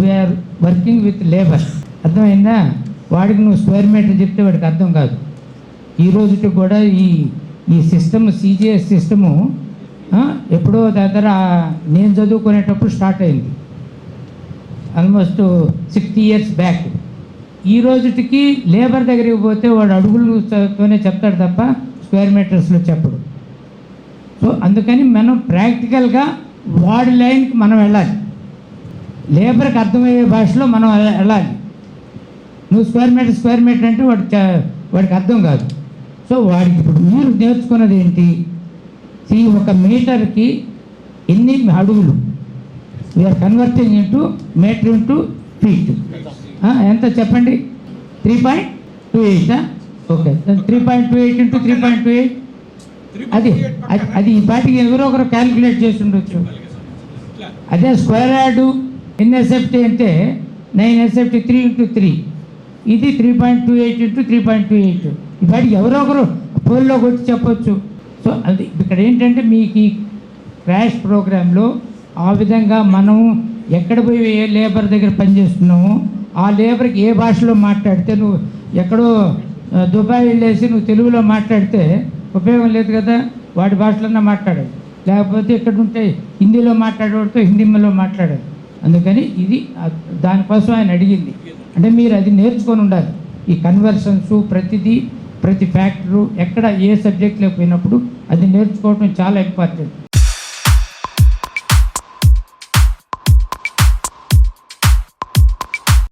We are working with labour అర్థమైందా? వాడికి నువ్వు స్క్వేర్ మీటర్ చెప్తే వాడికి అర్థం కాదు. ఈ రోజుకి కూడా ఈ ఈ సిస్టమ్ సిజిఎస్ సిస్టము ఎప్పుడో దగ్గర నేను చదువుకునేటప్పుడు స్టార్ట్ అయింది. ఆల్మోస్ట్ సిక్స్టీ ఇయర్స్ బ్యాక్ ఈ రోజుకి లేబర్ దగ్గరికి పోతే వాడు అడుగులతోనే చెప్తాడు తప్ప స్క్వేర్ మీటర్స్లో చెప్పడు. సో అందుకని మనం ప్రాక్టికల్గా వాడి లైన్కి మనం వెళ్ళాలి. లేబర్కి అర్థమయ్యే భాషలో మనం వెళ్ళాలి నువ్వు స్క్వేర్ మీటర్ స్క్వేర్ మీటర్ అంటే వాడి వాడికి అర్థం కాదు. సో వాడికి ఇప్పుడు మీరు నేర్చుకున్నది ఏంటి? ఈ ఒక మీటర్కి ఎన్ని అడుగులు? We are converting into meter into feet ఎంత చెప్పండి? Three point two eight okay three point two eight into three point two eight అది అది- అది ఈ పాటికి ఎవరో ఒకరు క్యాలిక్యులేట్ చేసి ఉండొచ్చు. అదే స్క్వేర్ యార్డు ఎన్ఎస్ఎఫ్టీ అంటే nine SFT three into three. ఇది three point two eight into three point two eight. ఇవాటి ఎవరో ఒకరు ఫోన్లోకి వచ్చి చెప్పొచ్చు. సో అది ఇక్కడ ఏంటంటే మీకు ఈ క్రాష్ ప్రోగ్రాంలో ఆ విధంగా మనం ఎక్కడ పోయి ఏ లేబర్ దగ్గర పనిచేస్తున్నాము ఆ లేబర్కి ఏ భాషలో మాట్లాడితే నువ్వు ఎక్కడో దుబాయ్ వెళ్ళేసి నువ్వు తెలుగులో మాట్లాడితే ఉపయోగం లేదు కదా వాడి భాషలోనే మాట్లాడాలి. లేకపోతే ఇక్కడ ఉంటే హిందీలో మాట్లాడేవాడితో హిందీలో మాట్లాడాలి. అందుకని ఇది దానికోసం ఆయన అడిగింది. అంటే మీరు అది నేర్చుకొని ఉండాలి. ఈ కన్వర్షన్స్ ప్రతిదీ ప్రతి ఫ్యాక్టరు ఎక్కడ ఏ సబ్జెక్ట్లో పోయినప్పుడు అది నేర్చుకోవడం చాలా ఇంపార్టెంట్